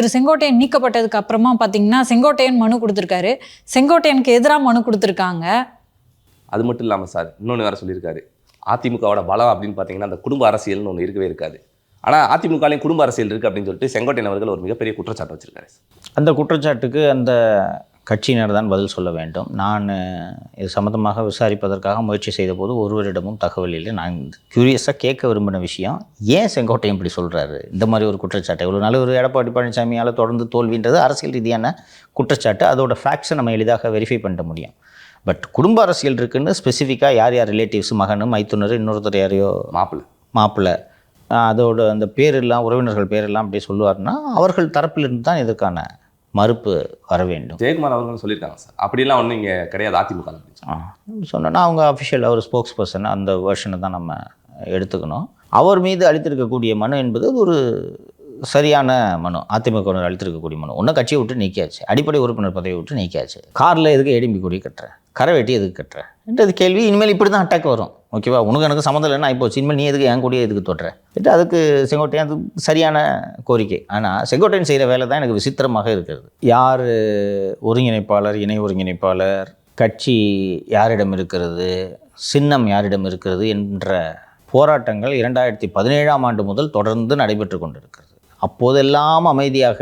திரு செங்கோட்டையன் நீக்கப்பட்டதுக்கு அப்புறமா பார்த்தீங்கன்னா செங்கோட்டையன் மனு கொடுத்துருக்காரு. செங்கோட்டையனுக்கு எதிராக மனு கொடுத்துருக்காங்க. அது மட்டும் இல்லாமல் சார் இன்னொன்று வேறு சொல்லியிருக்காரு. அதிமுகவோட பலம் அப்படின்னு பார்த்தீங்கன்னா அந்த குடும்ப அரசியல்னு ஒன்று இருக்கவே இருக்காது. ஆனால் அதிமுகலையும் குடும்ப அரசியல் இருக்குது அப்படின்னு சொல்லிட்டு செங்கோட்டையன் அவர்கள் ஒரு மிகப்பெரிய குற்றச்சாட்டு வச்சிருக்காரு. அந்த குற்றச்சாட்டுக்கு அந்த கட்சியினர் தான் பதில் சொல்ல வேண்டும். நான் இது சம்மந்தமாக விசாரிப்பதற்காக முயற்சி செய்தபோது ஒருவரிடமும் தகவல் இல்லை. நான் க்யூரியஸாக கேட்க விரும்பின விஷயம் ஏன் செங்கோட்டையன் இப்படி சொல்கிறாரு இந்த மாதிரி ஒரு குற்றச்சாட்டு. இவ்வளோ நாள் ஒரு எடப்பாடி பழனிசாமியால் தொடர்ந்து தோல்வின்றது அரசியல் ரீதியான குற்றச்சாட்டு. அதோட ஃபேக்ட்ஸை நம்ம எளிதாக வெரிஃபை பண்ண முடியும். பட் குடும்ப அரசியல் இருக்குன்னு ஸ்பெசிஃபிக்காக யார் யார் ரிலேட்டிவ்ஸ் மகனு மைத்துனர் இன்னொருத்தர் யாரையோ? மாப்பிள்ளை. மாப்பிள்ளை. அதோட அந்த பேரெல்லாம் உறவினர்கள் பேரெல்லாம் அப்படி சொல்லுவார்னா அவர்கள் தரப்பிலிருந்து தான் இதற்கான மறுப்பு வர வேண்டும். ஜெயக்குமார் அவர்களும் சொல்லியிருக்காங்க சார். அப்படிலாம் ஒன்றும் இங்கே கிடையாது அதிமுக. சொன்னோன்னா அவங்க அஃபிஷியல் அவர் ஸ்போக்ஸ் பர்சன் அந்த வெர்ஷனை தான் நம்ம எடுத்துக்கணும். அவர் மீது அளித்திருக்கக்கூடிய மனு என்பது ஒரு சரியான மனு. அதிமுகவினர் அளித்திருக்கக்கூடிய மனு. ஒன்றும் கட்சியை விட்டு நீக்கியாச்சு. அடிப்படை உறுப்பினர் பதவியை விட்டு நீக்கியாச்சு. காரில் எதுக்கு ஏடிம்பி கொடி கட்டுறேன் கரை வெட்டி எதுக்கு கட்டுறேன் என்றது கேள்வி. இனிமேல் இப்படி தான் அட்டாக் வரும் ஓகேவா உனக்கு எனக்கு சம்மந்தம் இல்லைன்னா இப்போ இனிமேல் நீ எதுக்கு என் கூடிய எதுக்கு தொட்டுற அதுக்கு செங்கோட்டையன் அது சரியான கோரிக்கை. ஆனால் செங்கோட்டையன் செய்கிற வேலை தான் எனக்கு விசித்திரமாக இருக்கிறது. யார் ஒருங்கிணைப்பாளர் இணை ஒருங்கிணைப்பாளர் கட்சி யாரிடம் இருக்கிறது சின்னம் யாரிடம் இருக்கிறது என்ற போராட்டங்கள் இரண்டாயிரத்தி பதினேழாம் ஆண்டு முதல் தொடர்ந்து நடைபெற்று கொண்டிருக்கிறது. அப்போதெல்லாம் அமைதியாக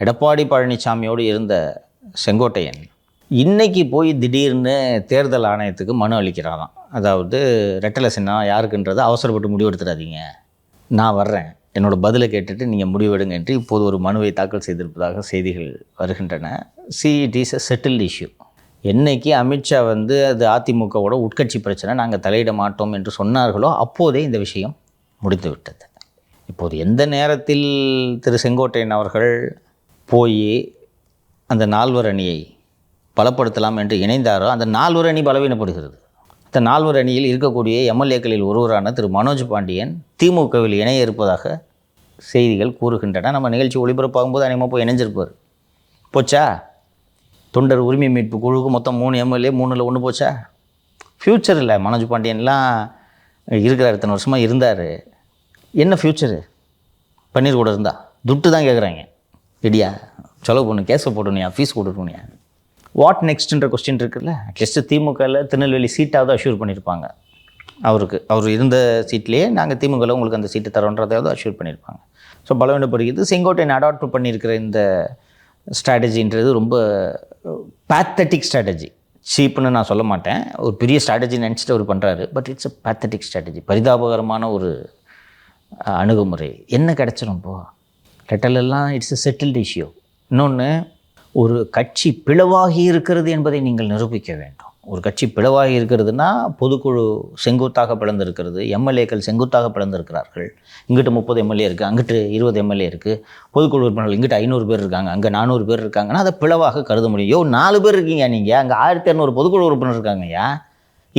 எடப்பாடி பழனிசாமியோடு இருந்த செங்கோட்டையன் இன்றைக்கி போய் திடீர்னு தேர்தல் ஆணையத்துக்கு மனு அளிக்கிறாராம். அதாவது ரெட்டலை சின்னம் யாருக்குன்றதை அவசரப்பட்டு முடிவெடுத்துடாதீங்க நான் வர்றேன். என்னோடய பதிலை கேட்டுட்டு நீங்கள் முடிவெடுங்க என்று இப்போது ஒரு மனுவை தாக்கல் செய்திருப்பதாக செய்திகள் வருகின்றன. See it is a settled issue என்னைக்கு அமித்ஷா வந்து அது அதிமுகவோட உட்கட்சி பிரச்சனை நாங்கள் தலையிட மாட்டோம் என்று சொன்னார்களோ அப்போதே இந்த விஷயம் முடிந்து விட்டது. இப்போது எந்த நேரத்தில் திரு செங்கோட்டையன் அவர்கள் போய் அந்த நால்வர் அணியை பலப்படுத்தலாம் என்று இணைந்தாரோ அந்த நால்வர் அணி பலவீனப்படுகிறது. இந்த நால்வர் அணியில் இருக்கக்கூடிய எம்எல்ஏக்களில் ஒருவரான திரு மனோஜ் பாண்டியன் திமுகவில் இணைய இருப்பதாக செய்திகள் கூறுகின்றன. நம்ம நிகழ்ச்சி ஒளிபரப்பாகும்போது அநேகமாக போய் இணைஞ்சிருப்பார். போச்சா? தொண்டர் உரிமை மீட்பு குழுவுக்கு மொத்தம் மூணு எம்எல்ஏ மூணில் ஒன்று போச்சா? ஃப்யூச்சரில் மனோஜ் பாண்டியன்லாம் இருக்கிறார். இத்தனை வருஷமாக இருந்தார். என்ன ஃப்யூச்சரு பன்னீர் கூட இருந்தா? துட்டு தான் கேட்குறாங்க இடியா செலவு பண்ணு கேஸை போடணுயா ஃபீஸ் கொடுக்கணுயா வாட் நெக்ஸ்ட்ன்ற கொஸ்டின் இருக்குல்ல? அட்லீஸ்ட்டு திமுகவில் திருநெல்வேலி சீட்டாவது அஷ்யூர் பண்ணியிருப்பாங்க அவருக்கு அவர் இருந்த சீட்லேயே நாங்கள் திமுகவில் உங்களுக்கு அந்த சீட்டு தரோன்றதாவது அஷ்யூர் பண்ணியிருப்பாங்க ஸோ பலவீனப்படுகிறது. செங்கோட்டையன் அடாப்ட் பண்ணியிருக்கிற இந்த ஸ்ட்ராட்டஜின்றது ரொம்ப பேத்தட்டிக் ஸ்ட்ராட்டஜி சீப்புன்னு நான் சொல்ல மாட்டேன். ஒரு பெரிய ஸ்ட்ராட்டஜி நினச்சிட்டு அவர் பண்ணுறாரு but it's a pathetic strategy பரிதாபகரமான ஒரு அணுகுமுறை. என்ன கிடச்சிரும் இப்போது லெட்டலெல்லாம் இட்ஸ் எ செட்டில்டு இஷ்யூ இன்னொன்று ஒரு கட்சி பிளவாகி இருக்கிறது என்பதை நீங்கள் நிரூபிக்க வேண்டும். ஒரு கட்சி பிளவாகி இருக்கிறதுனா பொதுக்குழு செங்குத்தாக பிளந்திருக்கிறது எம்எல்ஏக்கள் செங்குத்தாக பிளந்திருக்கிறார்கள். இங்கிட்டு முப்பது எம்எல்ஏ இருக்குது அங்கிட்டு இருபது எம்எல்ஏ இருக்குது பொதுக்குழு உறுப்பினர்கள் இங்கிட்டு ஐநூறு பேர் இருக்காங்க அங்கே நானூறு பேர் இருக்காங்கன்னா அதை பிளவாக கருத முடியும். யோ நாலு பேர் இருக்கீங்க நீங்கள் அங்கே ஆயிரத்தி இரநூறு பொதுக்குழு உறுப்பினர் இருக்காங்கய்யா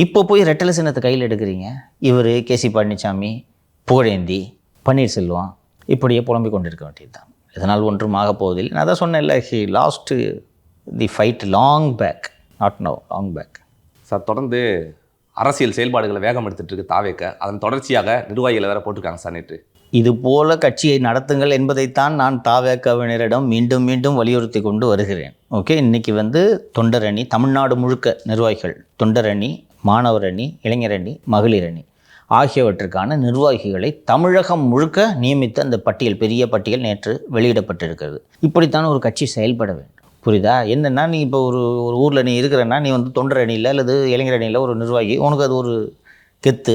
இப்போ போய் ரெட்டலை சின்னத்தை கையில் எடுக்கிறீங்க. இவர் கேசி பழனிசாமி புகழேந்தி பன்னீர்செல்வம் இப்படியே புலம்பிக் கொண்டிருக்க வேண்டியதுதான். இதனால் ஒன்றும் ஆகப் போவதில்லை. நான் தான் சொன்னேன்ல he lost the fight long back not no long back sir தொடர்ந்து அரசியல் செயல்பாடுகளை வேகம் எடுத்துட்டு இருக்கு தாவேக்க. அதன் தொடர்ச்சியாக நிர்வாகிகளை வேற போட்டிருக்காங்க சார் நேற்று. இது போல கட்சியை நடத்துங்கள் என்பதைத்தான் நான் தாவேக்கவினரிடம் மீண்டும் மீண்டும் வலியுறுத்தி கொண்டு வருகிறேன். ஓகே இன்னைக்கு வந்து தொண்டர் அணி தமிழ்நாடு முழுக்க நிர்வாகிகள் தொண்டர் அணி மாணவர் அணி இளைஞர் அணி மகளிர் அணி. ஆகியவற்றுக்கான நிர்வாகிகளை தமிழகம் முழுக்க நியமித்த அந்த பட்டியல் பெரிய பட்டியல் நேற்று வெளியிடப்பட்டிருக்கிறது. இப்படித்தான் ஒரு கட்சி செயல்பட வேண்டும். புரியுதா? என்னென்னா நீ இப்போ ஒரு ஒரு ஊரில் நீ இருக்கிறன்னா நீ வந்து தொண்டர் அணியில் அல்லது இளைஞர் அணியில் ஒரு நிர்வாகி உனக்கு அது ஒரு கெத்து.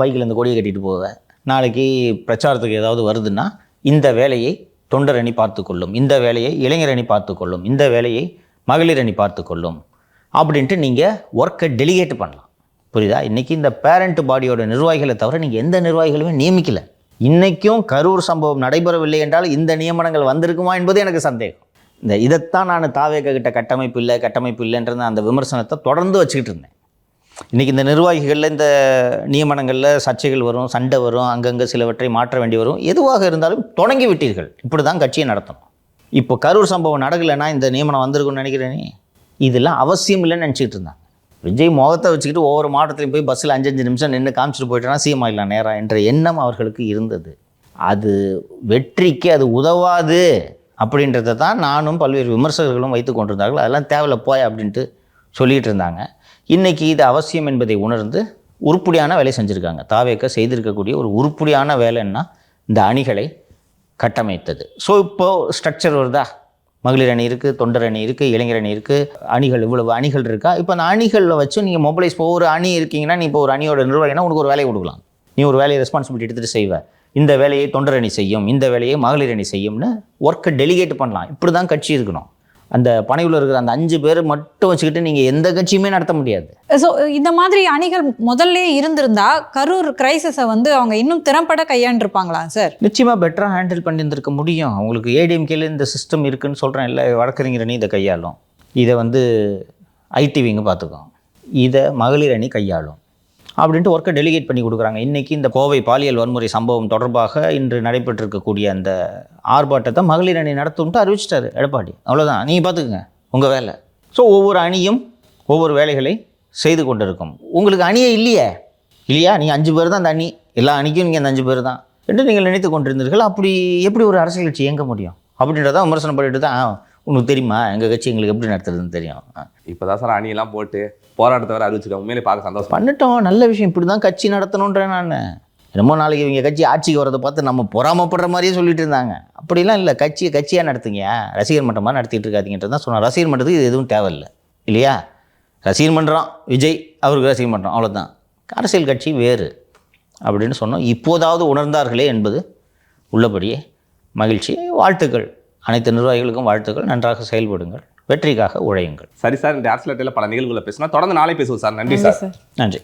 பைக்கில் இந்த கொடியை கட்டிட்டு போவ. நாளைக்கு பிரச்சாரத்துக்கு ஏதாவது வருதுன்னா இந்த வேலையை தொண்டர் அணி பார்த்துக்கொள்ளும் இந்த வேலையை இளைஞர் அணி பார்த்துக்கொள்ளும் இந்த வேலையை மகளிர் அணி பார்த்துக்கொள்ளும் அப்படின்ட்டு நீங்கள் ஒர்க்கை டெலிகேட் பண்ணலாம். புரியுதா? இன்றைக்கி இந்த பேரண்ட் பாடியோட நிர்வாகிகளை தவிர நீங்கள் எந்த நிர்வாகிகளுமே நியமிக்கல. இன்றைக்கும் கரூர் சம்பவம் நடைபெறவில்லை என்றால் இந்த நியமனங்கள் வந்திருக்குமா என்பது எனக்கு சந்தேகம். இந்த இதைத்தான் நான் தாவேக்க கிட்ட கட்டமைப்பு இல்லை கட்டமைப்பு இல்லைன்றது அந்த விமர்சனத்தை தொடர்ந்து வச்சுக்கிட்டு இருந்தேன். இன்றைக்கி இந்த நிர்வாகிகளில் இந்த நியமனங்களில் சர்ச்சைகள் வரும் சண்டை வரும் அங்கங்கே சிலவற்றை மாற்ற வேண்டி வரும். எதுவாக இருந்தாலும் தொடங்கி விட்டீர்கள். இப்படி தான் கட்சியை நடத்தணும். இப்போ கரூர் சம்பவம் நடக்கலைன்னா இந்த நியமனம் வந்திருக்குன்னு நினைக்கிறேனே? இதெல்லாம் அவசியம் இல்லைன்னு நினச்சிக்கிட்டு இருந்தாங்க. விஜய் முகத்தை வச்சுக்கிட்டு ஒவ்வொரு மாவட்டத்திலையும் போய் பஸ்ஸில் அஞ்சஞ்சு நிமிஷம் நின்று காமிச்சிட்டு போயிட்டோன்னா சிஎம் ஆகிடலாம் நேரா என்ற எண்ணம் அவர்களுக்கு இருந்தது. அது வெற்றிக்கு அது உதவாது அப்படின்றத தான் நானும் பல்வேறு விமர்சகர்களும் வைத்து கொண்டிருந்தார்கள். அதெல்லாம் தேவையில்ல போய் அப்படின்ட்டு சொல்லிகிட்டு இருந்தாங்க. இன்றைக்கி இது அவசியம் என்பதை உணர்ந்து உருப்படியான வேலை செஞ்சுருக்காங்க. தாவேக்க செய்திருக்கக்கூடிய ஒரு உருப்படியான வேலைன்னா இந்த அணிகளை கட்டமைத்தது. ஸோ இப்போது ஸ்ட்ரக்சர் வருதா? மகளிர் அணி இருக்குது தொண்டர் அணி இருக்குது இளைஞர் அணி இருக்குது அணிகள் இவ்வளவு அணிகள் இருக்கா? இப்போ அந்த அணிகளில் வச்சு நீங்கள் மொபைலைஸ் இப்போ ஒரு அணி இருக்கீங்கன்னா நீ இப்போ ஒரு அணியோட நிர்வாகினா உனக்கு ஒரு வேலையை கொடுக்கலாம். நீ ஒரு வேலையை ரெஸ்பான்சிபிலிட்டி எடுத்துகிட்டு செய்வ. இந்த வேலையை தொண்டர் அணி செய்யும் இந்த வேலையை மகளிர் அணி செய்யும்னு ஒர்க்கை டெலிகேட் பண்ணலாம். இப்படி தான் கட்சி இருக்கணும். அந்த பனையில் இருக்கிற அந்த அஞ்சு பேர் மட்டும் வச்சுக்கிட்டு நீங்கள் எந்த கட்சியுமே நடத்த முடியாது. ஸோ இந்த மாதிரி அணிகள் முதல்ல இருந்திருந்தா கரூர் கிரைசிஸை வந்து அவங்க இன்னும் திறம்பட கையாண்டிருப்பாங்களா சார் நிச்சயமாக பெட்டராக ஹேண்டில் பண்ணியிருந்திருக்க முடியும். அவங்களுக்கு ஏடிஎம்கேல இந்த சிஸ்டம் இருக்குன்னு சொல்கிறேன் இல்லை வழக்கறிஞர் அணி இதை கையாளும். இதை வந்து ஐடிவிங்க பார்த்துக்கும். இதை மகளிர் அணி கையாளும். அப்படின்ட்டு ஒர்க்கை டெலிகேட் பண்ணி கொடுக்குறாங்க. இன்றைக்கி இந்த கோவை பாலியல் வன்முறை சம்பவம் தொடர்பாக இன்று நடைபெற்றிருக்கக்கூடிய அந்த ஆர்ப்பாட்டத்தை மகளிர் அணி நடத்தும்ட்டு அறிவிச்சிட்டாரு எடப்பாடி. அவ்வளோதான் நீங்கள் பார்த்துக்குங்க உங்கள் வேலை. ஸோ ஒவ்வொரு அணியும் ஒவ்வொரு வேலைகளை செய்து கொண்டிருக்கும். உங்களுக்கு அணியே இல்லையே? இல்லையா? நீங்கள் அஞ்சு பேர் தான் அந்த அணி. எல்லா அணிக்கும் நீங்கள் அந்த அஞ்சு பேர் தான். என்று நீங்கள் நினைத்து கொண்டிருந்தீர்கள். அப்படி எப்படி ஒரு அரசியல் கட்சி இயங்க முடியும்? அப்படின்றத விமர்சனம் பண்ணிட்டு தான் உனக்கு தெரியுமா? எங்கள் கட்சி எங்களுக்கு எப்படி நடத்துறதுன்னு தெரியும். ஆ. இப்போதான் சார் அணியெல்லாம் போட்டு போராட்டத்தை வேற அறிவிச்சிருக்காங்க உண்மையிலே பார்க்க சந்தோஷம். பண்ணிட்டோம். நல்ல விஷயம். இப்படி தான் கட்சி நடத்தணுன்றேன் நான். என்னமோ நாளைக்கு இவங்க கட்சி ஆட்சிக்கு வரதை பார்த்து நம்ம பொறாமப்படுற மாதிரியே சொல்லிட்டு இருந்தாங்க. அப்படிலாம் இல்லை. கட்சியை கட்சியாக நடத்துங்க. ரசிகர் மன்றமாக நடத்திட்டு இருக்காதீங்கன்றது தான் சொன்னேன் ரசிகர் மன்றத்துக்கு இது எதுவும் தேவையில்லை. இல்லையா? ரசிகர் மன்றம் விஜய் அவருக்கு ரசிகர் மன்றம். அவ்வளோதான் அரசியல் கட்சி வேறு அப்படின்னு சொன்னோம். இப்போதாவது உணர்ந்தார்களே என்பது உள்ளபடியே மகிழ்ச்சி வாழ்த்துக்கள். அனைத்து நிர்வாகிகளுக்கும் வாழ்த்துக்கள். நன்றாக செயல்படுங்கள். வெற்றிக்காக உழையுங்கள். சரி சார் இந்த அரசியல் அட்டையில் பல நிகழ்வுகளை பேசினா தொடர்ந்து நாளை பேசுவோம் சார். நன்றி சார். நன்றி.